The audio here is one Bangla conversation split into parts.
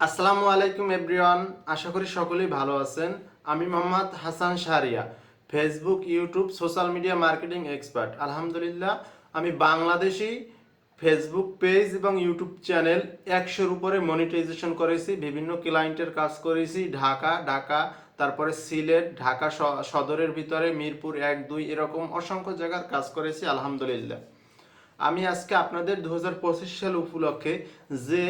আসসালামু আলাইকুম, এভরিওয়ান। আশা করি সকলেই ভালো আছেন। আমি Mohammad Hasan Shahriya, Facebook, YouTube, social media marketing expert. আলহামদুলিল্লাহ, আমি বাংলাদেশি ফেসবুক পেজ এবং ইউটিউব চ্যানেল একশোর উপরে মনিটাইজেশন করেছি। বিভিন্ন ক্লায়েন্টের কাজ করেছি। ঢাকা ঢাকা, তারপরে সিলেট, ঢাকা সদরের ভিতরে, মিরপুর এক, দুই, এরকম অসংখ্য জায়গার কাজ করেছি, আলহামদুলিল্লাহ। আমি আজকে আপনাদের দু হাজার পঁচিশ সাল উপলক্ষে যে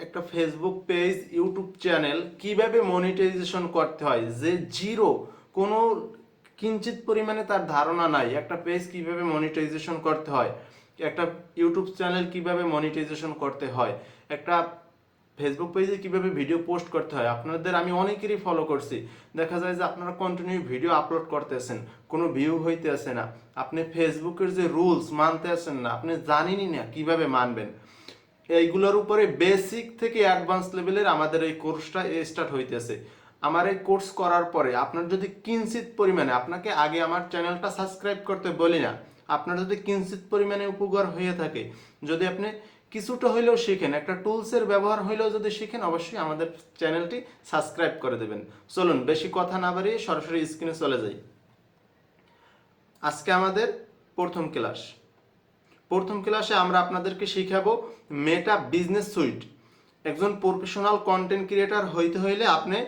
একটা ফেসবুক পেজ ইউটিউব চ্যানেল কীভাবে মনিটাইজেশন করতে হয়? যে জিরো কোনো কিঞ্চিত পরিমাণে তার ধারণা নাই। একটা পেজ কীভাবে মনিটাইজেশন করতে হয়? একটা ইউটিউব চ্যানেল কীভাবে মনিটাইজেশন করতে হয়? একটা ফেসবুক পেজে কীভাবে ভিডিও পোস্ট করতে হয়? আপনাদের আমি অনেকেরই ফলো করছি। দেখা যায় যে আপনারা কন্টিনিউ ভিডিও আপলোড করতেছেন, কোনো ভিউ হইতে আসে না। আপনি ফেসবুকের যে রুলস মানতে আসেন না, আপনি জানেনই না কীভাবে মানবেন। এইগুলোর উপরে বেসিক থেকে অ্যাডভান্স লেভেলের আমাদের এই কোর্সটা স্টার্ট হইতেছে। আমার এই কোর্স করার পরে আপনার যদি কিঞ্চিত পরিমাণে, আপনাকে আগে আমার চ্যানেলটা সাবস্ক্রাইব করতে বলি না, আপনার যদি কিঞ্চিত পরিমাণে উপকার হয়ে থাকে, যদি আপনি কিছুটা হইলেও শিখেন, একটা টুলসের ব্যবহার হইলেও যদি শিখেন, অবশ্যই আমাদের চ্যানেলটি সাবস্ক্রাইব করে দেবেন। চলুন, বেশি কথা না বাড়িয়ে সরাসরি স্ক্রিনে চলে যাই। আজকে আমাদের প্রথম ক্লাস প্রথম ক্লাসে আমরা আপনাদেরকে শিখাবো মেটা বিজনেস সুইট একজন প্রফেশনাল কন্টেন্ট ক্রিয়েটার হইতে হইলে আপনি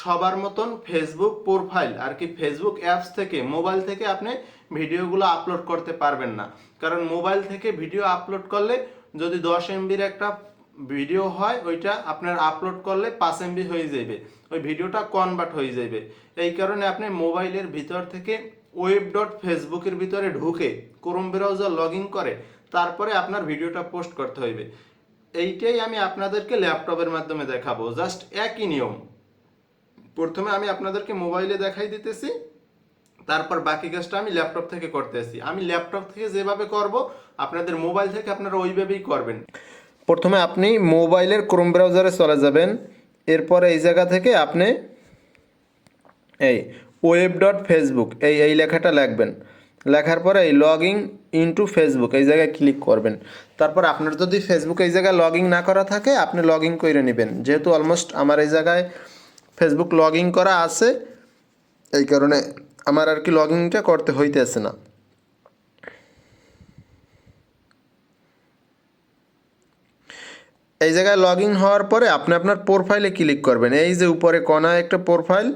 সবার মতন ফেসবুক প্রোফাইল আর কি ফেসবুক অ্যাপস থেকে মোবাইল থেকে আপনি ভিডিওগুলো আপলোড করতে পারবেন না। কারণ মোবাইল থেকে ভিডিও আপলোড করলে যদি দশ এমবির একটা ভিডিও হয়, ওইটা আপনার আপলোড করলে পাঁচ এমবি হয়ে যাবে ওই ভিডিওটা কনভার্ট হয়ে যাবে এই কারণে আপনি মোবাইলের ভিতর থেকে ওয়েব ডট ফেসবুকের ভিতরে ঢুকে ক্রোম ব্রাউজার লগ ইন করে, তারপরে আপনার ভিডিওটা পোস্ট করতে হইবে। এইটাই আমি আপনাদেরকে ল্যাপটপের মাধ্যমে দেখাবো। জাস্ট একই নিয়ম। প্রথমে আমি আপনাদেরকে মোবাইলে দেখাই দিতেছি, তারপর বাকি কাজটা আমি ল্যাপটপ থেকে করতেছি আমি ল্যাপটপ থেকে যেভাবে করব, আপনাদের মোবাইল থেকে আপনারা ওইভাবেই করবেন। প্রথমে আপনি মোবাইলের ক্রোম ব্রাউজারে চলে যাবেন। এরপরে এই জায়গা থেকে আপনি এই ওয়েব ডট ফেসবুক এই এই লেখাটা লিখবেন। লেখার পরে এই লগ ইন ইন্টু ফেসবুক এই জায়গায় ক্লিক করবেন। তারপর আপনার যদি ফেসবুক এই জায়গায় লগ ইন না করা থাকে, আপনি লগ ইন করে নেবেন। যেহেতু অলমোস্ট আমার এই জায়গায় ফেসবুক লগ ইন করা আছে, এই কারণে আমার আর কি লগ ইনটা করতে হইতেছে না। এই জায়গায় লগ ইন হওয়ার পরে আপনি আপনার প্রোফাইলে ক্লিক করবেন। এই যে উপরে কোনায় একটা প্রোফাইল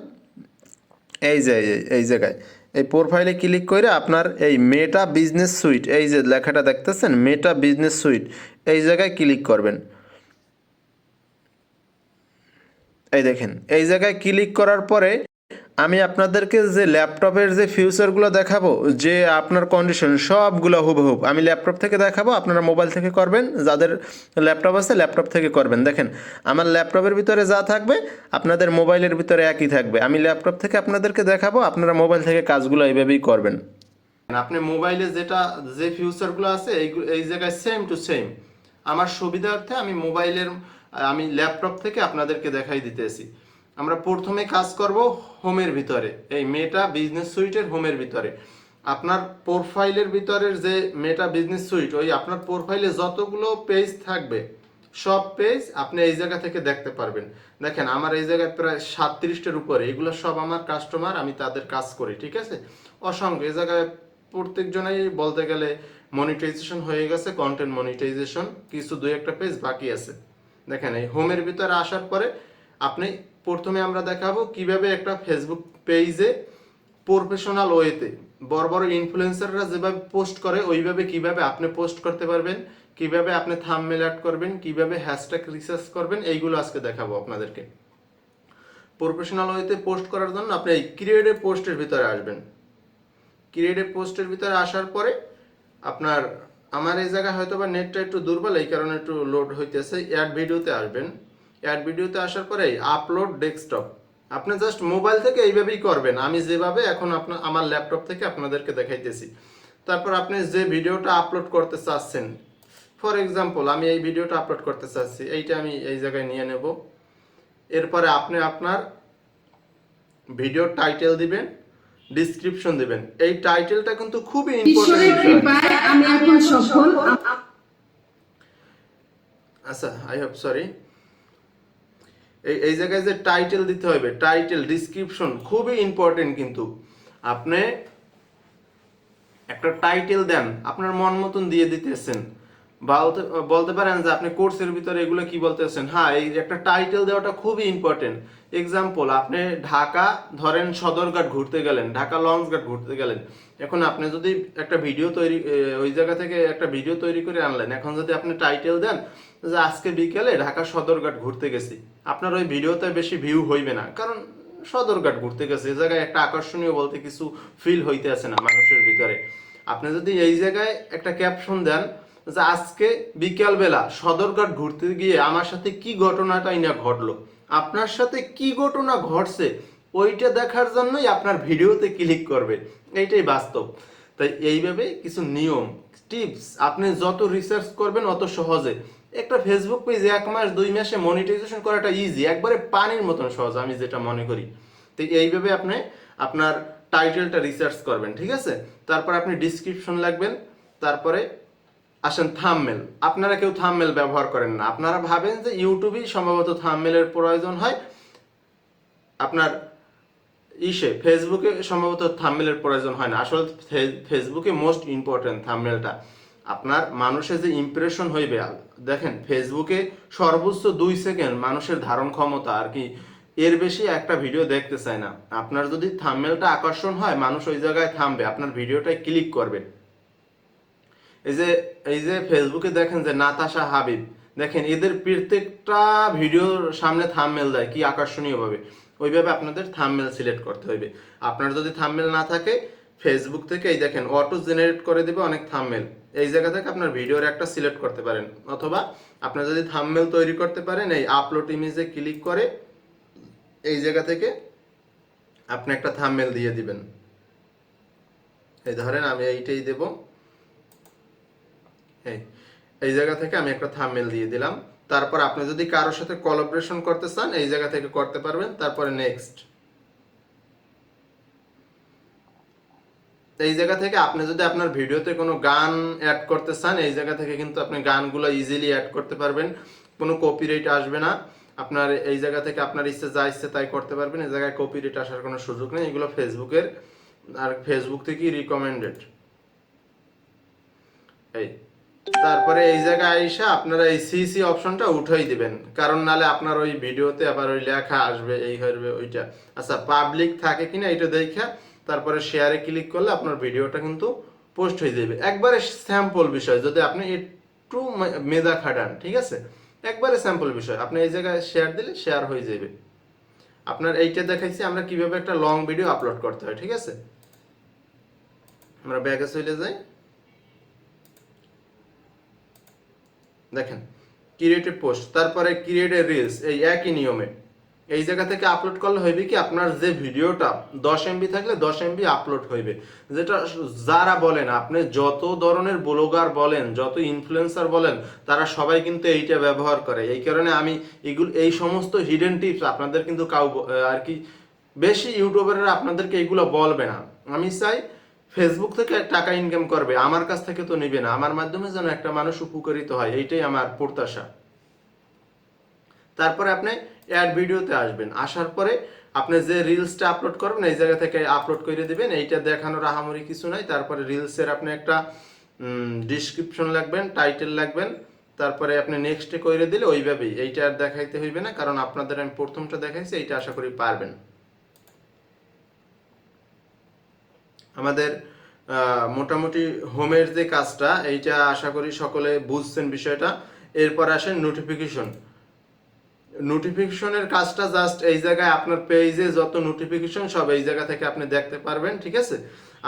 এই যে, এই- এই জায়গায়। এই প্রোফাইলে ক্লিক করে আপনার এই মেটা বিজনেস সুইট এই যে লেখাটা দেখতেছেন মেটা বিজনেস সুইট এই জায়গায় ক্লিক করবেন। এই দেখেন, এই জায়গায় ক্লিক করার পরে আমি আপনাদেরকে যে ল্যাপটপের যে ফিউচারগুলো দেখাবো, যে আপনার কন্ডিশন সবগুলো হুবহুব আমি ল্যাপটপ থেকে দেখাবো, আপনারা মোবাইল থেকে করবেন, যাদের ল্যাপটপ আছে ল্যাপটপ থেকে করবেন। দেখেন, আমার ল্যাপটপের ভিতরে যা থাকবে, আপনাদের মোবাইলের ভিতরে একই থাকবে। আমি ল্যাপটপ থেকে আপনাদেরকে দেখাবো, আপনারা মোবাইল থেকে কাজগুলো এইভাবেই করবেন। আপনি মোবাইলে যেটা, যে ফিউচারগুলো আছে এইগুলো এই জায়গায় সেম টু সেম আমার সুবিধার্থে আমি মোবাইলের আমি ল্যাপটপ থেকে আপনাদেরকে দেখাই দিতেছি। আমরা প্রথমে কাজ করব হোমের ভিতরে, এই মেটা বিজনেস সুইটের হোমের ভিতরে। আপনার প্রোফাইলের ভিতরের যে মেটা বিজনেস সুইট, ওই আপনার প্রোফাইলে যতগুলো পেজ থাকবে, সব পেজ আপনি এই জায়গা থেকে দেখতে পারবেন। দেখেন, আমার এই জায়গায় প্রায় সাতত্রিশটার উপরে, এগুলো সব আমার কাস্টমার, আমি তাদের কাজ করি, ঠিক আছে? অসংখ্য, এই জায়গায় প্রত্যেকজনেই বলতে গেলে মনিটাইজেশন হয়ে গেছে কন্টেন্ট মনিটাইজেশন কিছু দুই একটা পেজ বাকি আছে। দেখেন, এই হোমের ভিতরে আসার পরে আপনি প্রথমে আমরা দেখাবো কীভাবে একটা ফেসবুক পেজে প্রফেশনাল ওয়েতে বড় বড় ইনফ্লুয়েন্সাররা যেভাবে পোস্ট করে, ওইভাবে কীভাবে আপনি পোস্ট করতে পারবেন, কীভাবে আপনি থাম্বনেল অ্যাড করবেন, কীভাবে হ্যাশট্যাগ রিসার্চ করবেন, এইগুলো আজকে দেখাবো আপনাদেরকে। প্রফেশনাল ওয়েতে পোস্ট করার জন্য আপনি এই ক্রিয়েটিভ পোস্টের ভিতরে আসবেন। ক্রিয়েটিভ পোস্টের ভিতরে আসার পরে আপনার, আমার এই জায়গায় হয়তো বা নেটটা একটু দুর্বল, এই কারণে একটু লোড হইতেছে অ্যাড ভিডিওতে আসবেন। অ্যাড ভিডিওতে আসার পরে আপলোড ডেস্কটপ। আপনি জাস্ট মোবাইল থেকে এইভাবেই করবেন। আমি যেভাবে এখন আপনার আমার ল্যাপটপ থেকে আপনাদেরকে দেখাইতেছি। তারপর আপনি যে ভিডিওটা আপলোড করতে চাচ্ছেন ফর এক্সাম্পল আমি এই ভিডিওটা আপলোড করতে চাচ্ছি এইটা আমি এই জায়গায় নিয়ে নেব। এরপরে আপনি আপনার ভিডিওর টাইটেল দিবেন ডিসক্রিপশন দিবেন। এই টাইটেলটা কিন্তু খুবই ইম্পর্টেন্ট আচ্ছা আই হোপ সরি এই জায়গায় যে টাইটেল দিতে হবে টাইটেল ডিসক্রিপশন খুবই ইম্পর্টেন্ট কিন্তু। আপনি একটা টাইটেল দেন, আপনার মন মতন দিয়ে দিতেছেন। বলতে বলতে পারেন যে আপনি কোর্সের ভিতরে এগুলো কি বলতেছেন? হ্যাঁ এই একটা টাইটেল দেওয়াটা খুবই ইম্পর্টেন্ট এক্সাম্পল আপনি ঢাকা ধরেন সদরঘাট ঘুরতে গেলেন, ঢাকা লঞ্চ ঘাট ঘুরতে গেলেন। এখন আপনি যদি একটা ভিডিও তৈরি ওই জায়গা থেকে একটা ভিডিও তৈরি করে আনলেন, এখন যদি আপনি টাইটেল দেন যে আজকে বিকেলে ঢাকা সদরঘাট ঘুরতে গেছি, আপনার ওই ভিডিওতে বেশি ভিউ হইবে না। কারণ সদরঘাট ঘুরতে গেছে এই জায়গায় একটা আকর্ষণীয় বলতে কিছু ফিল হইতে আছে না মানুষের ভিতরে। আপনি যদি এই জায়গায় একটা ক্যাপশন দেন যে আজকে বিকালবেলা সদরঘাট ঘুরতে গিয়ে আমার সাথে কি ঘটনাটাই না ঘটলো আপনার সাথে কি ঘটনা ঘটছে, ওইটা দেখার জন্যই আপনার ভিডিওতে ক্লিক করবে। এইটাই বাস্তব। তাই এইভাবে কিছু নিয়ম টিপস আপনি যত রিসার্চ করবেন অত সহজে। একটা ফেসবুক পেজ এক মাস, দুই মাসে মনিটাইজেশন করাটা ইজি একবারে পানির মতন সহজ, আমি যেটা মনে করি। তো এইভাবে আপনি আপনার টাইটেলটা রিসার্চ করবেন, ঠিক আছে? তারপর আপনি ডিসক্রিপশন লাগবেন, তারপরে আসেন থামমেল আপনারা কেউ থামমেল ব্যবহার করেন না। আপনারা ভাবেন যে ইউটিউবেই সম্ভবত থামমেলের প্রয়োজন হয়। আপনার ইসে ফেসবুকে সম্ভবত থামমেলের প্রয়োজন হয় না। আসলে ফেসবুকে মোস্ট ইম্পর্টেন্ট থামমেলটা আপনার মানুষের যে ইমপ্রেশন হইবে দেখেন ফেসবুকে সর্বোচ্চ দুই সেকেন্ড মানুষের ধারণ ক্ষমতা আর কি, এর বেশি একটা ভিডিও দেখতে চায় না। আপনার যদি থামমেলটা আকর্ষণ হয়, মানুষ ওই জায়গায় থামবে। আপনার ভিডিওটায় ক্লিক করবে। এই যে এই যে ফেসবুকে দেখেন যে নাতাশা হাবিব, দেখেন এদের প্রত্যেকটা ভিডিওর সামনে থামমেল দেয়, কি আকর্ষণীয় ভাবে ওইভাবে আপনাদের থামমেল সিলেক্ট করতে হবে আপনার যদি থামমেল না থাকে ফেসবুক থেকে এই দেখেন অটো জেনারেট করে দেবে অনেক থামমেল এই জায়গা থেকে আপনার ভিডিওর একটা সিলেক্ট করতে পারেন। অথবা আপনার যদি থামমেল তৈরি করতে পারেন, এই আপলোড ইমেজে ক্লিক করে এই জায়গা থেকে আপনি একটা থামমেল দিয়ে দিবেন। এই ধরেন আমি এইটাই দেবো। এই এই জায়গা থেকে আমি একটা থাম্বনেল দিয়ে দিলাম। তারপর আপনি যদি কারোর সাথে কোলাবোরেশন করতে চান, এই জায়গা থেকে করতে পারবেন। তারপরে নেক্সট এই জায়গা থেকে আপনি যদি আপনার ভিডিওতে কোনো গান অ্যাড করতে চান, এই জায়গা থেকে কিন্তু আপনি গানগুলো ইজিলি অ্যাড করতে পারবেন। কোনো কপিরাইট আসবে না। আপনার এই জায়গা থেকে আপনার ইচ্ছে যা ইচ্ছে তাই করতে পারবেন। এই জায়গায় কপিরাইট আসার কোনো সুযোগ নেই। এগুলো ফেসবুকের আর ফেসবুক থেকেই রিকমেন্ডেড এই তারপরে এই জায়গায় আইসা আপনারা এই সিসি অপশনটা উঠাই দিবেন। কারণ নালে আপনার ওই ভিডিওতে আবার ওই লেখা আসবে, এই হবে ওইটা। আচ্ছা পাবলিক থাকে কিনা এটা দেখা তারপরে শেয়ারে ক্লিক করলে আপনার ভিডিওটা কিন্তু পোস্ট হয়ে যাবে। একবারে স্যাম্পল বিষয়, যদি আপনি একটু মে- মেধা খাটান, ঠিক আছে? একবারে স্যাম্পল বিষয়, আপনি এই জায়গায় শেয়ার দিলে শেয়ার হয়ে যাবে। আপনার এইটা দেখাইছি, আমরা কীভাবে একটা লং ভিডিও আপলোড করতে হয়, ঠিক আছে? আমরা ব্যাগে চলে যাই। দেখেন ক্রিয়েটিভ পোস্ট তারপরে ক্রিয়েটিভ রিলস এই একই নিয়মে। এই জায়গা থেকে আপলোড করলে হইবে কি, আপনার যে ভিডিওটা দশ এমবি থাকলে দশ এমবি আপলোড হইবে। যেটা যারা বলেন, আপনি যত ধরনের ব্লগার বলেন, যত ইনফ্লুয়েন্সার বলেন, তারা সবাই কিন্তু এইটা ব্যবহার করে। এই কারণে আমি এগুলো, এই সমস্ত হিডেন টিপস আপনাদের কিন্তু কাউ আর কি, বেশি ইউটিউবাররা আপনাদেরকে এইগুলো বলবে না। আমি চাই ফেসবুক থেকে টাকা ইনকাম করবে, আমার কাছ থেকে তো নেবে না। আমার মাধ্যমে যেন একটা মানুষ উপকারিত হয়, এইটাই আমার প্রত্যাশা। তারপরে আপনি অ্যাড ভিডিওতে আসবেন। আসার পরে আপনি যে রিলসটা আপলোড করবেন, এই জায়গা থেকে আপলোড করে দিবেন। এইটা দেখানোর আহামরি কিছু নাই। তারপরে রিলসের আপনি একটা ডিসক্রিপশন লাগবেন টাইটেল লাগবেন। তারপরে আপনি নেক্সটে করে দিলে ওইভাবেই। এইটা আর দেখাইতে হইবে না, কারণ আপনাদের আমি প্রথমটা দেখাইছি, এইটা আশা করি পারবেন। আমাদের মোটামুটি হোমের যে কাজটা, এইটা আশা করি সকলে বুঝছেন বিষয়টা। এরপর আসেন নোটিফিকেশন নোটিফিকেশনের কাজটা জাস্ট এই জায়গায় আপনার পেজে যত নোটিফিকেশন সব এই জায়গা থেকে আপনি দেখতে পারবেন, ঠিক আছে?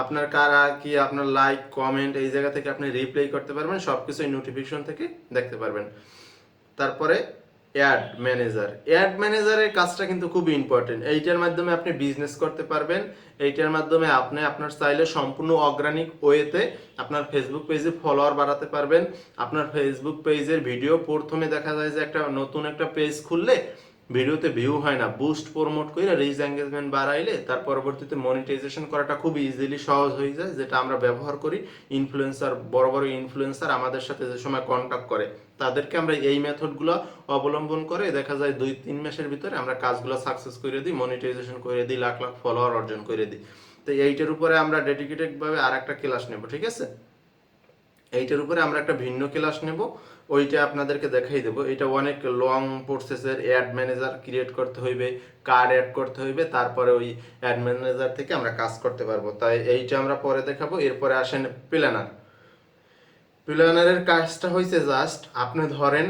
আপনার কারা কি আপনার লাইক কমেন্ট এই জায়গা থেকে আপনি রিপ্লাই করতে পারবেন সব কিছু এই নোটিফিকেশন থেকে দেখতে পারবেন। তারপরে অ্যাড ম্যানেজার অ্যাড ম্যানেজারের কাজটা কিন্তু খুব ইম্পর্টেন্ট এইটার মাধ্যমে আপনি বিজনেস করতে পারবেন। এইটার মাধ্যমে আপনি আপনার চাইলে সম্পূর্ণ অর্গানিক ওয়েতে আপনার ফেসবুক পেজে ফলোয়ার বাড়াতে পারবেন। আপনার ফেসবুক পেজের ভিডিও প্রথমে দেখা যায় যে একটা নতুন একটা পেজ খুললে ভিডিওতে ভিউ হয় না বুস্ট প্রমোট করে রিচ এঙ্গেজমেন্ট বাড়াইলে তার পরবর্তীতে মনিটাইজেশন করাটা খুব ইজিলি সহজ হয়ে যায়, যেটা আমরা ব্যবহার করি। ইনফ্লুয়েন্সার বড় বড় ইনফ্লুয়েন্সার আমাদের সাথে যে সময় কন্ট্যাক্ট করে, তাদেরকে আমরা এই মেথডগুলো অবলম্বন করে দেখা যায় দুই, তিন মাসের ভিতরে আমরা কাজগুলো সাকসেস করে দিই মনিটাইজেশন করে দিই, লাখ লাখ ফলোয়ার অর্জন করে দিই। তো এইটার উপরে আমরা ডেডিকেটেডভাবে আর একটা ক্লাস নেব, ঠিক আছে? এইটার উপরে আমরা একটা ভিন্ন ক্লাস নেব। ওইটা আপনাদেরকে দেখাই দেবো। এটা অনেক লং প্রসেসের অ্যাড ম্যানেজার ক্রিয়েট করতে হইবে কার্ড অ্যাড করতে হইবে, তারপরে ওই অ্যাড ম্যানেজার থেকে আমরা কাজ করতে পারব। তাই এইটা আমরা পরে দেখাবো। এরপরে আসেন প্ল্যানার প্ল্যানারের কাজটা হয়েছে জাস্ট আপনি ধরেন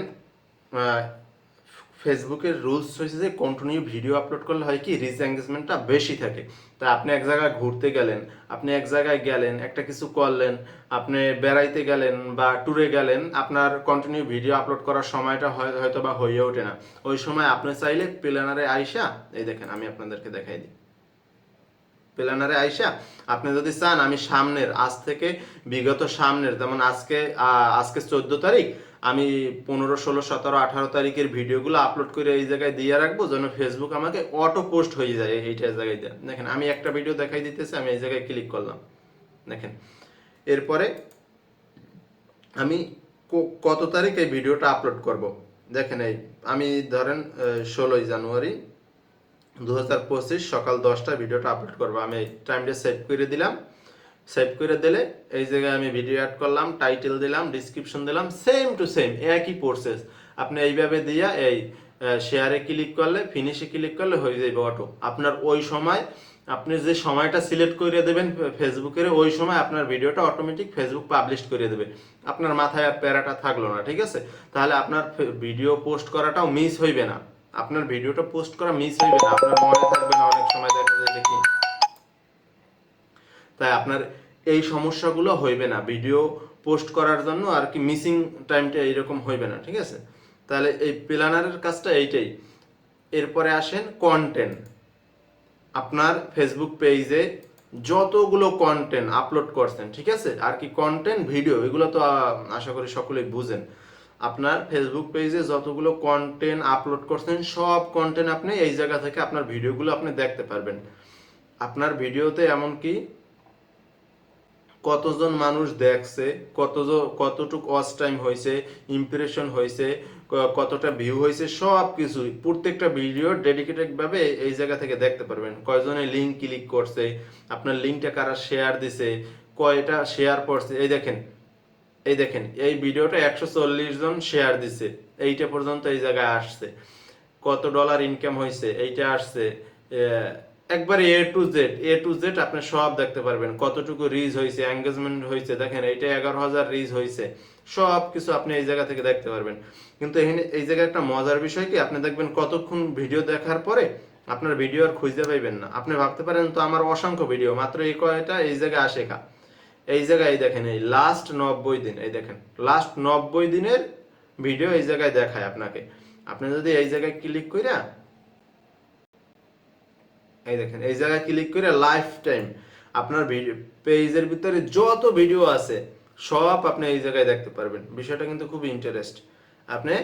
ফেসবুকের রুলস হয়েছে যে কন্টিনিউ ভিডিও আপলোড করলে হয় কি রিচ এঙ্গেজমেন্টটা বেশি থাকে। তা আপনি এক জায়গায় ঘুরতে গেলেন, আপনি এক জায়গায় গেলেন, একটা কিছু করলেন, আপনি বেড়াইতে গেলেন বা ট্যুরে গেলেন, আপনার কন্টিনিউ ভিডিও আপলোড করার সময়টা হয়- হয়তো বা হয়ে ওঠে না। ওই সময় আপনি চাইলে প্ল্যানারে আইসা, এই দেখেন, আমি আপনাদেরকে দেখাই দিই। প্ল্যানারে আইসা, আপনি যদি চান আমি সামনের, আজ থেকে বিগত সামনের, যেমন আজকে আজকে চোদ্দ তারিখ আমি পনেরো, ষোলো, সতেরো, আঠারো তারিখের ভিডিওগুলো আপলোড করে এই জায়গায় দিয়ে রাখব যেন ফেসবুক আমাকে অটো পোস্ট হয়ে যায় এইটার জায়গায় দিয়ে দেখেন, আমি একটা ভিডিও দেখাই দিতেছি, আমি এই জায়গায় ক্লিক করলাম। দেখেন, এরপরে আমি কত তারিখ এই ভিডিওটা আপলোড করব? দেখেন এই, আমি ধরেন ষোলোই জানুয়ারি দু হাজার পঁচিশ সকাল দশটায় ভিডিওটা আপলোড করব। আমি টাইমটা সেভ করে দিলাম। সেভ করে দিলে এই জায়গায় আমি ভিডিও অ্যাড করলাম টাইটেল দিলাম ডিসক্রিপশন দিলাম সেম টু সেম একই প্রসেস আপনি এইভাবে দিয়া এই শেয়ারে ক্লিক করলে ফিনিশে ক্লিক করলে হয়ে যাবে অটো আপনার ওই সময়, আপনি যে সময়টা সিলেক্ট করে দেবেন ফেসবুকের ওই সময় আপনার ভিডিওটা অটোমেটিক ফেসবুক পাবলিশ করে দেবে। আপনার মাথায় আর প্যারাটা থাকল না, ঠিক আছে? তাহলে আপনার ভিডিও পোস্ট করাটাও মিস হইবে না। আপনার ভিডিওটা পোস্ট করা মিস হইবে না। আপনার মনে থাকবে না অনেক সময় দেখা যায় যে কি তাই আপনার এই সমস্যাগুলো হইবে না। ভিডিও পোস্ট করার জন্য আর কি মিসিং টাইমটা এইরকম হইবে না, ঠিক আছে? তাহলে এই প্ল্যানারের কাজটা এইটাই। এরপরে আসেন কন্টেন্ট আপনার ফেসবুক পেজে যতগুলো কন্টেন্ট আপলোড করছেন, ঠিক আছে? আর কি কন্টেন্ট ভিডিও এগুলো তো আশা করি সকলেই বুঝেন। আপনার ফেসবুক পেজে যতগুলো কন্টেন্ট আপলোড করছেন, সব কন্টেন্ট আপনি এই জায়গা থেকে আপনার ভিডিওগুলো আপনি দেখতে পারবেন। আপনার ভিডিওতে এমনকি কতজন মানুষ দেখছে কতজন কতটুক ওয়াচ টাইম হয়েছে ইমপ্রেশন হয়েছে কতটা ভিউ হয়েছে সব কিছু প্রত্যেকটা ভিডিও ডেডিকেটেড ভাবে এই জায়গা থেকে দেখতে পারবেন। কয়জনে লিঙ্ক ক্লিক করছে, আপনার লিঙ্কটা কারা শেয়ার দিছে, কয়টা শেয়ার করছে, এই দেখেন এই দেখেন, এই ভিডিওটা একশো চল্লিশ জন শেয়ার দিছে, এইটা পর্যন্ত এই জায়গায় আসছে। কত ডলার ইনকাম হয়েছে এইটা আসছে একবারে A to Z A to Z আপনি সব দেখতে পারবেন। কতটুকু রিচ হয়েছে এঙ্গেজমেন্ট হয়েছে, দেখেন এইটা এগারো হাজার রিচ হয়েছে। সব কিছু আপনি এই জায়গা থেকে দেখতে পারবেন। কিন্তু এখানে এই জায়গায় একটা মজার বিষয় কি? আপনি দেখবেন কতক্ষণ ভিডিও দেখার পরে আপনার ভিডিও আর খুঁজতে পাইবেন না। আপনি ভাবতে পারেন, তো আমার অসংখ্য ভিডিও মাত্র এই কয়টা এই জায়গায় আসে খা এই জায়গায় এই দেখেন, এই লাস্ট নব্বই দিন, এই দেখেন লাস্ট নব্বই দিনের ভিডিও এই জায়গায় দেখায় আপনাকে। আপনি যদি এই জায়গায় ক্লিক কইরা এই দেখেন, এই জায়গায় ক্লিক করে লাইফ টাইম আপনার পেজের ভিতরে যত ভিডিও আছে, সব আপনি এই জায়গায় দেখতে পারবেন। বিষয়টা কিন্তু খুব ইন্টারেস্ট আপনি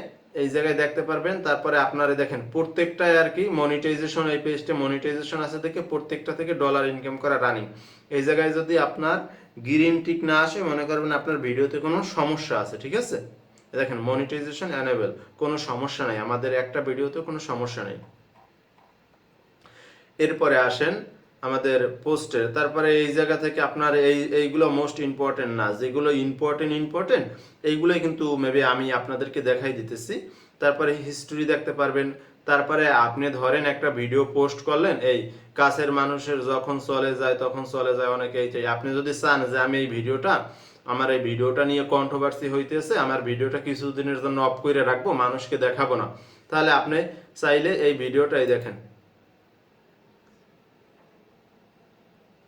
এই জায়গায় দেখতে পারবেন, তারপরে আপনারা দেখেন, প্রত্যেকটায় আর কি মনিটাইজেশন এই পেজটা মনিটাইজেশন আছে দেখে প্রত্যেকটা থেকে ডলার ইনকাম করা রানিং এই জায়গায় যদি আপনার গ্রিন টিক না আসে, মনে করবেন আপনার ভিডিওতে কোনো সমস্যা আছে, ঠিক আছে? দেখেন মনিটাইজেশন অ্যানেবল কোনো সমস্যা নাই। আমাদের একটা ভিডিওতে কোনো সমস্যা নেই। এরপরে আসেন আমাদের পোস্টের তারপরে এই জায়গা থেকে আপনার এই, এইগুলো মোস্ট ইম্পর্টেন্ট না। যেগুলো ইম্পর্টেন্ট ইম্পর্টেন্ট এইগুলোই কিন্তু মেবি আমি আপনাদেরকে দেখাই দিতেছি। তারপরে হিস্ট্রি দেখতে পারবেন। তারপরে আপনি ধরেন একটা ভিডিও পোস্ট করলেন, এই কাছের মানুষের যখন চলে যায়, তখন চলে যায় অনেকে। চাই আপনি যদি চান যে আমি এই ভিডিওটা আমার এই ভিডিওটা নিয়ে কন্ট্রোভার্সি হইতেছে, আমার ভিডিওটা কিছুদিনের জন্য অফ করে রাখব, মানুষকে দেখাবো না। তাহলে আপনি চাইলে এই ভিডিওটাই দেখেন।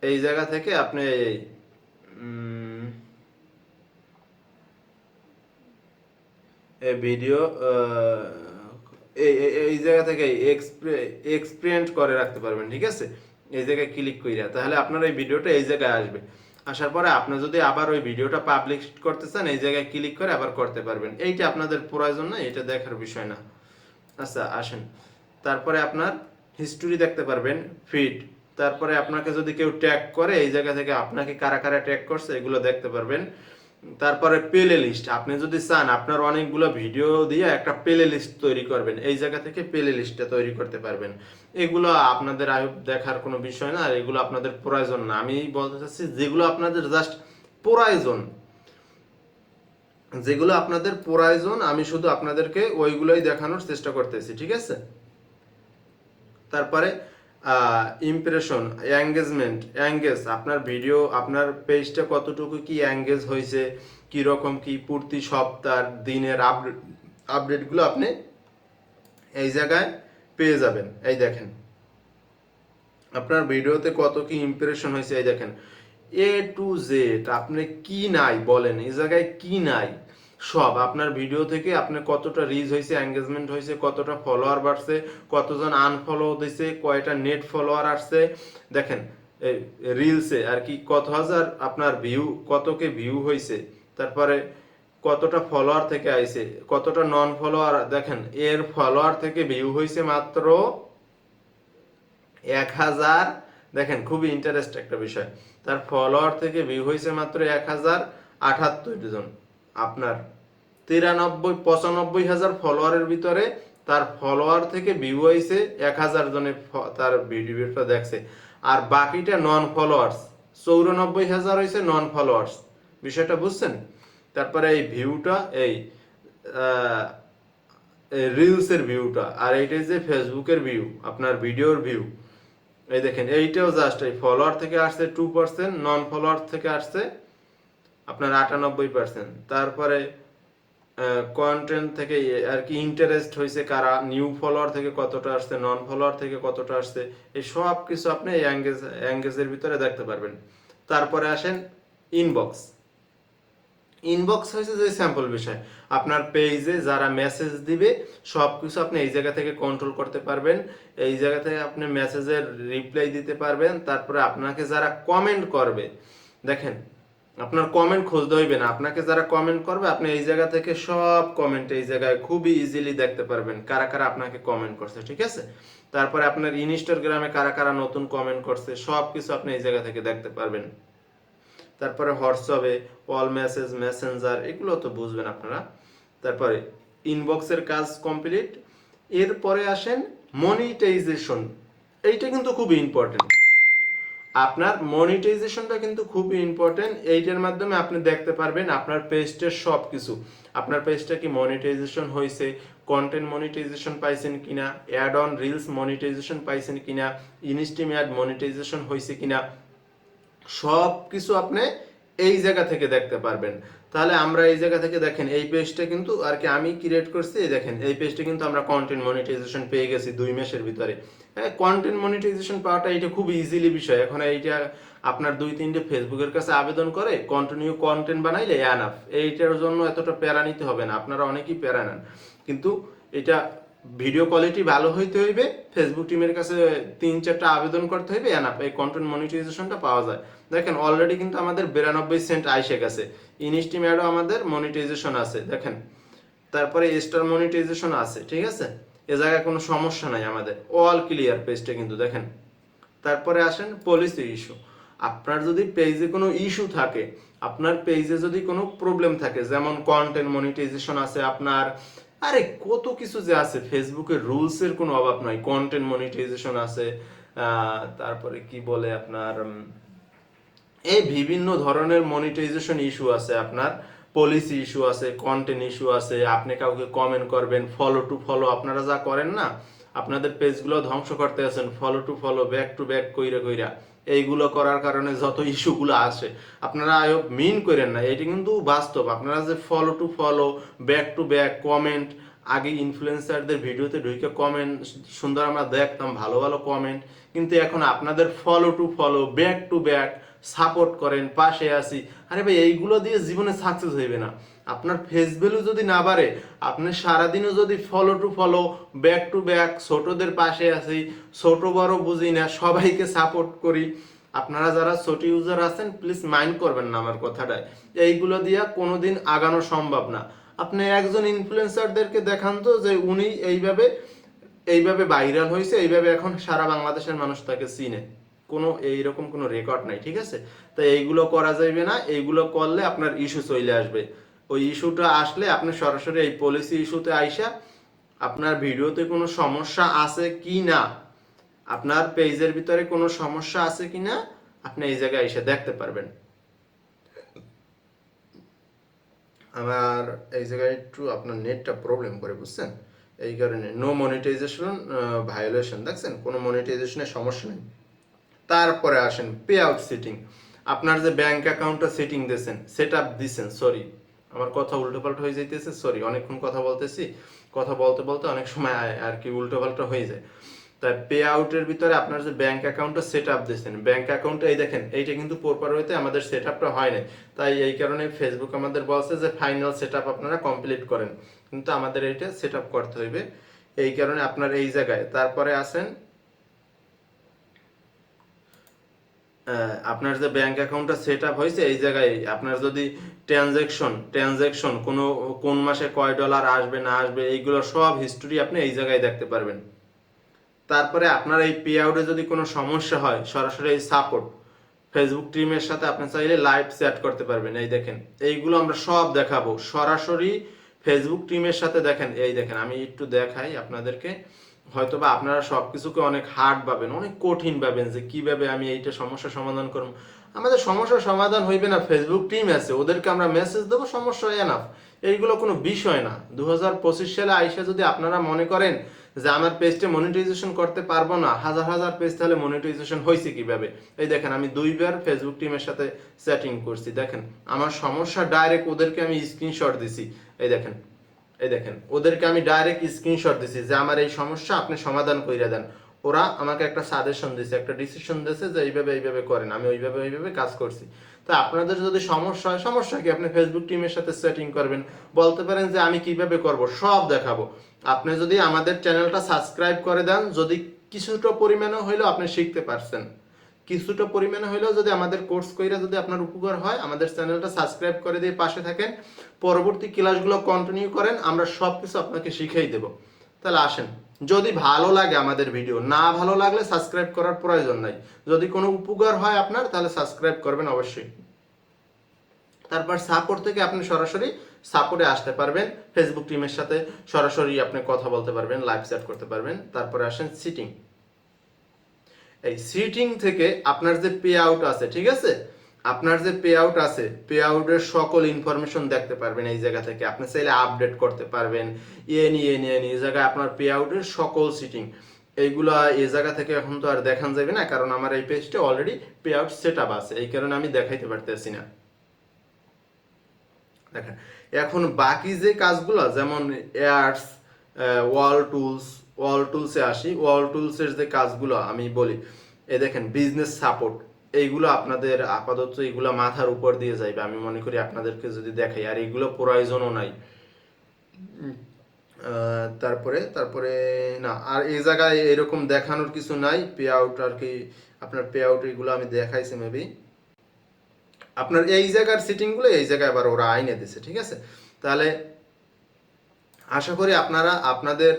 এই জায়গা থেকে আপনি ভিডিও এই জায়গা থেকে এক্সপিরিয়েন্ট করে রাখতে পারবেন, ঠিক আছে? এই জায়গায় ক্লিক কইরা, তাহলে আপনার এই ভিডিওটা এই জায়গায় আসবে। আসার পরে আপনি যদি আবার ওই ভিডিওটা পাবলিশ করতে চান, এই জায়গায় ক্লিক করে আবার করতে পারবেন। এইটা আপনাদের প্রয়োজন না, এটা দেখার বিষয় না। আচ্ছা আসেন। তারপরে আপনার হিস্টোরি দেখতে পারবেন ফিড তারপরে আপনাকে যদি কেউ ট্যাগ করে, এই জায়গা থেকে আপনাকে কারা কারা ট্যাগ করছে, এগুলো দেখতে পারবেন। তারপরে প্লে লিস্ট আপনি যদি চান, আপনার অনেকগুলো ভিডিও দিয়ে একটা প্লে লিস্ট তৈরি করবেন। এই জায়গা থেকে প্লে লিস্টটা তৈরি করতে পারবেন। এগুলো আপনাদের দেখার কোনো বিষয় না, আর এগুলো আপনাদের প্রয়োজন না। আমি বলতে চাচ্ছি, যেগুলো আপনাদের জাস্ট প্রয়োজন, যেগুলো আপনাদের প্রয়োজন, আমি শুধু আপনাদেরকে ওইগুলোই দেখানোর চেষ্টা করতেছি, ঠিক আছে? তারপরে ইমপ্রেশন এঙ্গেজমেন্ট এঙ্গেজ আপনার ভিডিও আপনার পেজটা কতটুকু কি এঙ্গেজ হয়েছে কি রকম কি, প্রতি সপ্তাহ, দিনের আপডেট আপডেটগুলো আপনি এই জায়গায় পেয়ে যাবেন। এই দেখেন, আপনার ভিডিওতে কত কি ইমপ্রেশন হয়েছে, এই দেখেন। এ টু জেড আপনি কি নাই বলেন, এই জায়গায় কি নাই? সব। আপনার ভিডিও থেকে আপনি কতটা রিচ হয়েছে এঙ্গেজমেন্ট হয়েছে কতটা ফলোয়ার বাড়ছে, কতজন আনফলো দিছে, কয়টা নেট ফলোয়ার আসছে। দেখেন রিলসে আর কি কত হাজার আপনার ভিউ কতকে ভিউ হয়েছে তারপরে কতটা ফলোয়ার থেকে আইছে, কতটা নন ফলোয়ার দেখেন, এর ফলোয়ার থেকে ভিউ হয়েছে মাত্র এক হাজার। দেখেন, খুবই ইন্টারেস্ট একটা বিষয়। তার ফলোয়ার থেকে ভিউ হয়েছে মাত্র এক হাজার আঠাত্তর জন। আপনার তিরানব্বই, পঁচানব্বই হাজার ফলোয়ারের ভিতরে তার ফলোয়ার থেকে ভিউ হয়েছে এক হাজার জনে তার ভিডিওটা দেখছে। আর বাকিটা নন ফলোয়ার্স চৌরানব্বই হাজার হয়েছে নন ফলোয়ার্স বিষয়টা বুঝছেন? তারপরে এই ভিউটা এই রিলসের ভিউটা আর এইটা যে ফেসবুকের ভিউ আপনার ভিডিওর ভিউ এই দেখেন, এইটাও জাস্ট এই ফলোয়ার থেকে আসছে টু পার্সেন্ট নন ফলোয়ার থেকে আসছে আপনার আটানব্বই পার্সেন্ট তারপরে কন্টেন্ট থেকে আর কি ইন্টারেস্ট হয়েছে কারা নিউ ফলোয়ার থেকে কতটা আসছে নন ফলোয়ার থেকে কতটা আসছে, এই সব কিছু আপনি এই অ্যাঙ্গেজ অ্যাঙ্গেজের ভিতরে দেখতে পারবেন। তারপরে আসেন ইনবক্স ইনবক্স হয়েছে যে স্যাম্পল বিষয়। আপনার পেজে যারা মেসেজ দিবে, সব কিছু আপনি এই জায়গা থেকে কন্ট্রোল করতে পারবেন। এই জায়গা থেকে আপনি মেসেজের রিপ্লাই দিতে পারবেন। তারপরে আপনাকে যারা কমেন্ট করবে, দেখেন আপনার কমেন্ট খুঁজতে হইবে না আপনাকে যারা কমেন্ট করবে, আপনি এই জায়গা থেকে সব কমেন্ট এই জায়গায় খুবই ইজিলি দেখতে পারবেন কারা কারা আপনাকে কমেন্ট করছে, ঠিক আছে? তারপরে আপনার ইনস্টাগ্রামে কারা কারা নতুন কমেন্ট করছে সব কিছু আপনি এই জায়গা থেকে দেখতে পারবেন। তারপরে হোয়াটসঅ্যাপে অল মেসেজ মেসেঞ্জার এগুলো তো বুঝবেন আপনারা। তারপরে ইনবক্সের কাজ কমপ্লিট এরপরে আসেন মনিটাইজেশন এইটা কিন্তু খুব ইম্পর্টেন্ট আপনার মনিটাইজেশনটা কিন্তু খুবই ইম্পর্টেন্ট এইটার মাধ্যমে আপনি দেখতে পারবেন আপনার পেজটার সব কিছু আপনার পেজটা কি মনিটাইজেশন হয়েছে কন্টেন্ট মনিটাইজেশন পাইছেন কিনা অ্যাড অন রিলস মনিটাইজেশন পাইছেন কিনা ইনস্টিম অ্যাড মনিটাইজেশন হয়েছে কিনা সব কিছু আপনি এই জায়গা থেকে দেখতে পারবেন। তাহলে আমরা এই জায়গা থেকে দেখেন, এই পেজটা কিন্তু আর কি আমি ক্রিয়েট করছি দেখেন, এই পেজটা কিন্তু আমরা কন্টেন্ট মনিটাইজেশন পেয়ে গেছি দুই মাসের ভিতরে। হ্যাঁ কন্টেন্ট মনিটাইজেশন পাওয়াটা এটা খুব ইজিলি বিষয়। এখন এইটা আপনার দুই, তিনটে ফেসবুকের কাছে আবেদন করে কন্টিনিউ কন্টেন্ট বানাইলে অ্যানাফ এইটার জন্য এতটা প্যারা নিতে হবে না, আপনারা অনেকেই প্যারা নেন। কিন্তু এটা ভিডিও কোয়ালিটি ভালো হইতে হইবে ফেসবুক টিমের কাছে তিন, চারটা আবেদন করতে হইবে এনাফ এই কন্টেন্ট মনিটাইজেশনটা পাওয়া যায়। দেখেন অলরেডি কিন্তু আমাদের বিরানব্বই সেন্ট আইসে গেছে। ইনস্টিম অ্যাডও আমাদের মনিটাইজেশন আছে, দেখেন। তারপরে স্টার মনিটাইজেশন আছে, ঠিক আছে? এ জায়গায় কোনো সমস্যা নাই আমাদের। অল ক্লিয়ার পেজটা কিন্তু দেখেন। তারপরে আসেন পলিসি ইস্যু আপনার যদি পেজে কোনো ইস্যু থাকে, আপনার পেজে যদি কোনো প্রবলেম থাকে, যেমন কন্টেন্ট মনিটাইজেশন আছে আপনার, আরে কত কিছু যে আছে ফেসবুকের রুলসের কোনো অভাব নাই কন্টেন্ট মনিটাইজেশন আছে তারপরে কি বলে আপনার এই বিভিন্ন ধরনের মনিটাইজেশন ইস্যু আছে আপনার। পলিসি ইস্যু আছে কন্টেন্ট ইস্যু আছে, আপনি কাউকে কমেন্ট করবেন ফলো টু ফলো আপনারা যা করেন না, আপনাদের পেজগুলো ধ্বংস করতে আছেন follow to follow back to back কইরা কইরা। এইগুলো করার কারণে যত ইস্যুগুলো আসে, আপনারা আয়ব মিন করেন না এটি কিন্তু বাস্তব। আপনারা যে follow to follow back to back comment আগে ইনফ্লুয়েন্সারদের ভিডিওতে ঢুকে কমেন্ট সুন্দর আমরা দেখতাম, ভালো ভালো কমেন্ট কিন্তু এখন আপনাদের follow to follow back to back support করেন, পাশে আসি আরে ভাই, এইগুলো দিয়ে জীবনে সাকসেস হইবে না। আপনার ফেস ভ্যালু যদি না বাড়ে, আপনি সারাদিনও যদি follow to follow back to back ছোটদের পাশে আসি ছোট বড় বুঝি না, সবাইকে সাপোর্ট করি। আপনারা যারা ছোট ইউজার আছেন প্লিজ মাইন্ড করবেন না আমার কথাটায়। এইগুলো দিয়া কোনোদিন আগানো সম্ভব না। আপনি একজন ইনফ্লুয়েন্সারদেরকে দেখান তো যে উনি এইভাবে এইভাবে ভাইরাল হয়েছে এইভাবে এখন সারা বাংলাদেশের মানুষ তাকে চিনে। কোনো এইরকম কোনো রেকর্ড নাই, ঠিক আছে? তো এইগুলো করা যাবে না, এইগুলো করলে আপনার ইস্যু চলে আসবে। ওই ইস্যুটা আসলে আপনি সরাসরি এই পলিসি ইস্যুতে আইসা আপনার ভিডিওতে কোনো সমস্যা আছে কি না, আপনার পেজের ভিতরে কোনো সমস্যা আছে কি না, আপনি এই জায়গায় এসে দেখতে পারবেন। আমার এই জায়গায় একটু আপনার নেটটা প্রবলেম করে, বুঝছেন? এই কারণে নো মনিটাইজেশন ভায়োলেশন দেখছেন? কোনো মনিটাইজেশনের সমস্যা নেই। তারপরে আসেন পে আউট সেটিং আপনার যে ব্যাংক অ্যাকাউন্টটা সেটিং দিয়েছেন সেট আপ দিছেন সরি আমার কথা উল্টোপাল্টা হয়ে যাইতেছে সরি অনেকক্ষণ কথা বলতেছি। কথা বলতে বলতে অনেক সময় আর কি উল্টোপাল্টা হয়ে যায়। তাই পে আউটের ভিতরে আপনার যে ব্যাংক অ্যাকাউন্টটা সেট আপ দিয়েছেন ব্যাংক অ্যাকাউন্টটা এই দেখেন, এইটা কিন্তু প্রপার হইতে আমাদের সেট আপটা হয় নাই। তাই এই কারণে ফেসবুক আমাদের বলছে যে ফাইনাল সেট আপ আপনারা কমপ্লিট করেন। কিন্তু আমাদের এইটা সেট আপ করতে হইবে। এই কারণে আপনার এই জায়গায়। তারপরে আসেন আপনার যে ব্যাংক অ্যাকাউন্টটা সেট আপ হয়েছে, এই জায়গায় আপনার যদি ট্রানজ্যাকশন ট্রানজ্যাকশন কোনো, কোন মাসে কয় ডলার আসবে, না আসবে, এইগুলো সব হিস্টোরি আপনি এই জায়গায় দেখতে পারবেন। তারপরে আপনার এই পে আউটে যদি কোনো সমস্যা হয়, সরাসরি এই সাপোর্ট ফেসবুক টিমের সাথে আপনি চাইলে লাইভ চ্যাট করতে পারবেন, এই দেখেন। এইগুলো আমরা সব দেখাবো। সরাসরি ফেসবুক টিমের সাথে দেখেন, এই দেখেন, আমি একটু দেখাই আপনাদেরকে। হয়তোবা আপনারা সবকিছুকে অনেক হার্ড পাবেন অনেক কঠিন পাবেন যে কীভাবে আমি এইটা সমস্যা সমাধান করব। আমাদের সমস্যার সমাধান হইবে না ফেসবুক টিম আছে, ওদেরকে আমরা মেসেজ দেবো, সমস্যা এনাফ এইগুলো কোনো বিষয় না। দু হাজার পঁচিশ সালে আইসা যদি আপনারা মনে করেন যে আমার পেজটা মনিটাইজেশন করতে পারব না, হাজার হাজার পেজ তাহলে মনিটাইজেশন হয়েছে কীভাবে? এই দেখেন, আমি দুইবার ফেসবুক টিমের সাথে চ্যাটিং করছি। দেখেন, আমার সমস্যা ডাইরেক্ট ওদেরকে আমি স্ক্রিনশট দিছি। এই দেখেন এই দেখেন, ওদেরকে আমি ডাইরেক্ট স্ক্রিনশট দিছি যে আমার এই সমস্যা, আপনি সমাধান কইরা দেন। ওরা আমাকে একটা সাজেশন দিছে, একটা ডিসিশন দিয়েছে যে এইভাবে এইভাবে করেন, আমি ওইভাবে ওইভাবে কাজ করছি। তো আপনাদের যদি সমস্যা হয়, সমস্যা কি? আপনি ফেসবুক টিমের সাথে সেটিং করবেন, বলতে পারেন যে আমি কীভাবে করব, সব দেখাবো। আপনি যদি আমাদের চ্যানেলটা সাবস্ক্রাইব করে দেন, যদি কিছুটা পরিমাণে হইলেও আপনি শিখতে পারছেন। কিছুটা পরিমাণে হইলেও যদি আমাদের কোর্স কইরা যদি আপনার উপকার হয়, আমাদের চ্যানেলটা সাবস্ক্রাইব করে দিয়ে পাশে থাকেন। পরবর্তী ক্লাসগুলো কন্টিনিউ করেন, আমরা সব কিছু আপনাকে শিখিয়ে দেব। তাহলে আসেন, যদি ভালো লাগে আমাদের ভিডিও না ভালো লাগলে সাবস্ক্রাইব করার প্রয়োজন নাই। যদি কোনো উপকার হয় আপনার, তাহলে সাবস্ক্রাইব করবেন অবশ্যই। তারপর সাপোর্ট থেকে আপনি সরাসরি সাপোর্টে আসতে পারবেন। ফেসবুক টিমের সাথে সরাসরি আপনি কথা বলতে পারবেন লাইভ চ্যাট করতে পারবেন। তারপরে আসেন সিটিং এই সিটিং থেকে আপনার যে পে আউট আছে, ঠিক আছে? আপনার যে পে আউট আছে পে আউটের সকল ইনফরমেশন দেখতে পারবেন এই জায়গা থেকে। আপনি চাইলে আপডেট করতে পারবেন। নিয়ে নিয়ে নিয়ে, এই জায়গায় আপনার পে আউটের সকল সিটিং এইগুলা এই জায়গা থেকে এখন তো আর দেখান যাবে না, কারণ আমার এই পেজটা already pay out set up আছে। এই কারণে আমি দেখাইতে পারতেছি না। দেখেন, এখন বাকি যে কাজগুলো, যেমন এয়ার্স ওয়াল টুলস ওয়াল টুলসে আসি, ওয়াল টুলসের যে কাজগুলো আমি বলি এ দেখেন বিজনেস সাপোর্ট এইগুলো আপনাদের আপাতত এইগুলো মাথার উপর দিয়ে যাইবে। আমি মনে করি আপনাদেরকে যদি দেখাই, আর এইগুলো প্রয়োজনও নাই। তারপরে তারপরে না, আর এই জায়গায় এরকম দেখানোর কিছু নাই। পে আউট আর কি, আপনার পে আউট এগুলো আমি দেখাইছি মেবি আপনার এই জায়গার সিটিংগুলো এই জায়গায় আবার ওরা আইনে দিছে, ঠিক আছে? তাহলে আশা করি আপনারা, আপনাদের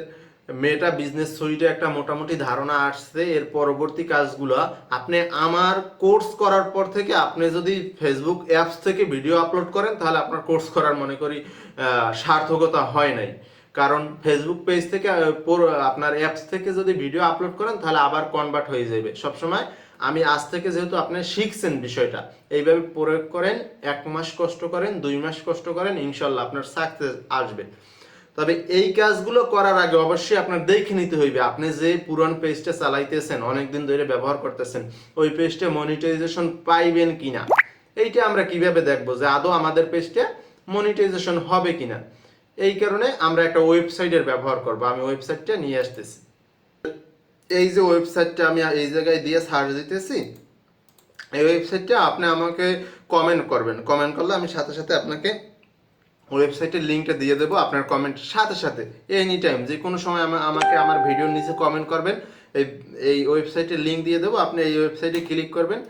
মেটা বিজনেস সুইটে একটা মোটামুটি ধারণা আসছে, এর পরবর্তী কাজগুলো। আপনি আমার কোর্স করার পর থেকে আপনি যদি ফেসবুক অ্যাপস থেকে ভিডিও আপলোড করেন, তাহলে আপনার কোর্স করার মনে করি সার্থকতা হয় নাই। কারণ ফেসবুক পেজ থেকে আপনার অ্যাপস থেকে যদি ভিডিও আপলোড করেন, তাহলে আবার কনভার্ট হয়ে যাবে। সবসময় আমি আজ থেকে যেহেতু আপনি শিখছেন বিষয়টা, এইভাবে প্রয়োগ করেন, এক মাস কষ্ট করেন, দুই মাস কষ্ট করেন, ইনশাল্লাহ আপনার সাকসেস আসবে। তবে এই কাজগুলো করার আগে অবশ্যই আপনার দেখে নিতে হইবে। আপনি যে পুরান পেজটা চালাইতেছেন, অনেকদিন ধরে ব্যবহার করতেছেন, ওই পেজটা মনিটাইজেশন পাইবেন কিনা? এইটা আমরা কীভাবে দেখব যে আদৌ আমাদের পেজটা মনিটাইজেশন হবে কিনা? এই কারণে আমরা একটা ওয়েবসাইটের ব্যবহার করব। আমি ওয়েবসাইটটা নিয়ে আসতেছি। এই যে ওয়েবসাইটটা আমি এই জায়গায় দিয়ে সার্চ দিতেছি, এই ওয়েবসাইটটা আপনি আমাকে কমেন্ট করবেন। কমেন্ট করলে আমি সাথে সাথে আপনাকে ওয়েবসাইটের লিঙ্কটা দিয়ে দেবো, আপনার কমেন্ট সাথে সাথে এনি টাইম যে কোনো সময় আমা- আমাকে আমার ভিডিওর নিচে কমেন্ট করবেন, এই এই ওয়েবসাইটের লিঙ্ক দিয়ে দেবো, আপনি এই ওয়েবসাইটে ক্লিক করবেন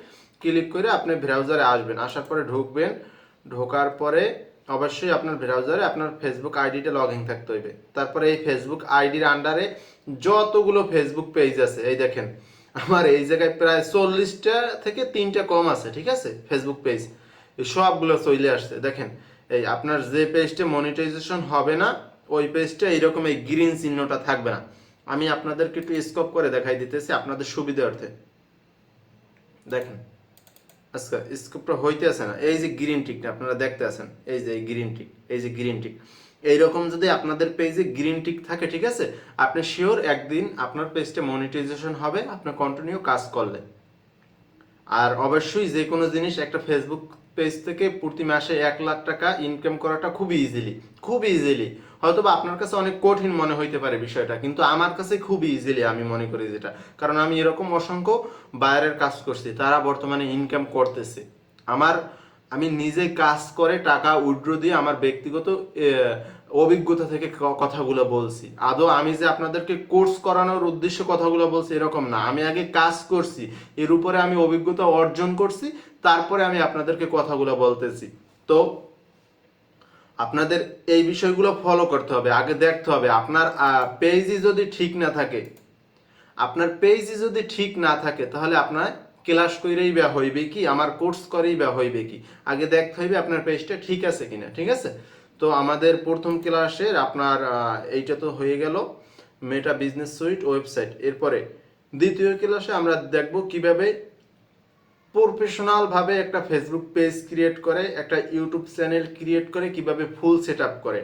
ক্লিক করে আপনি ব্রাউজারে আসবেন, আসার পরে ঢুকবেন, ঢোকার পরে অবশ্যই আপনার ব্রাউজারে আপনার ফেসবুক আইডিটা লগ ইন থাকতে হইবে। তারপরে এই ফেসবুক আইডির আন্ডারে যতগুলো ফেসবুক পেজ আছে, এই দেখেন, আমার এই জায়গায় প্রায় চল্লিশটা থেকে তিনটা কম আছে, ঠিক আছে ফেসবুক পেজ সবগুলো চলে আসছে, দেখেন এই আপনার যে পেজটা মনিটাইজেশন হবে না, ওই পেজটা এইরকম এই গ্রিন চিহ্নটা থাকবে না। আমি আপনাদেরকে একটু স্কোপ করে দেখাই দিতেছি আপনাদের সুবিধার্থে। দেখেন আচ্ছা স্কোপটা হইতে আছে না। এই যে গ্রিন টিকটা আপনারা দেখতে আছেন, এই যে এই গ্রিন টিক এই যে গ্রিন টিক এইরকম যদি আপনাদের পেজে গ্রিন টিক থাকে, ঠিক আছে? আপনি শিওর একদিন আপনার পেজটা মনিটাইজেশন হবে আপনার কন্টিনিউ কাজ করলে আর অবশ্যই যে কোনো জিনিস একটা ফেসবুক পেজ থেকে প্রতি মাসে এক লাখ টাকা ইনকাম করাটা খুবই ইজিলি খুব ইজিলি হয়তো বা আপনার কাছে অনেক কঠিন মনে হইতে পারে বিষয়টা, কিন্তু আমার কাছে খুব ইজিলি আমি মনে করি যেটা। কারণ আমি এরকম অসংখ্য বাইরের কাজ করছি, তারা বর্তমানে ইনকাম করতেছে। আমার, আমি নিজে কাজ করে টাকা উইড্রো দিয়ে আমার ব্যক্তিগত অভিজ্ঞতা থেকে কথাগুলো বলছি। আদৌ আমি যে আপনাদেরকে কোর্স করানোর উদ্দেশ্যে কথাগুলো বলছি এরকম না। আমি আগে কাজ করছি, এর উপরে আমি অভিজ্ঞতা অর্জন করছি তারপরে আমি আপনাদেরকে কথাগুলো বলতেছি। তো, আপনাদের এই বিষয়গুলো ফলো করতে হবে, আগে দেখতে হবে। আপনার পেজই যদি ঠিক না থাকে, আপনার পেজই যদি ঠিক না থাকে, তাহলে আপনার ক্লাস করেই বা হইবে কি? আমার কোর্স করেই বা হইবে কি? আগে দেখতে হইবে আপনার পেজটা ঠিক আছে কিনা, ঠিক আছে? তো আমাদের প্রথম ক্লাসের আপনার এইটা তো হয়ে গেল মেটা বিজনেস সুইট ওয়েবসাইট এরপরে, দ্বিতীয় ক্লাসে আমরা দেখব কীভাবে প্রফেশনাল ভাবে একটা ফেসবুক পেজ ক্রিয়েট করে, একটা ইউটিউব চ্যানেল ক্রিয়েট করে, কীভাবে ফুল সেট করে।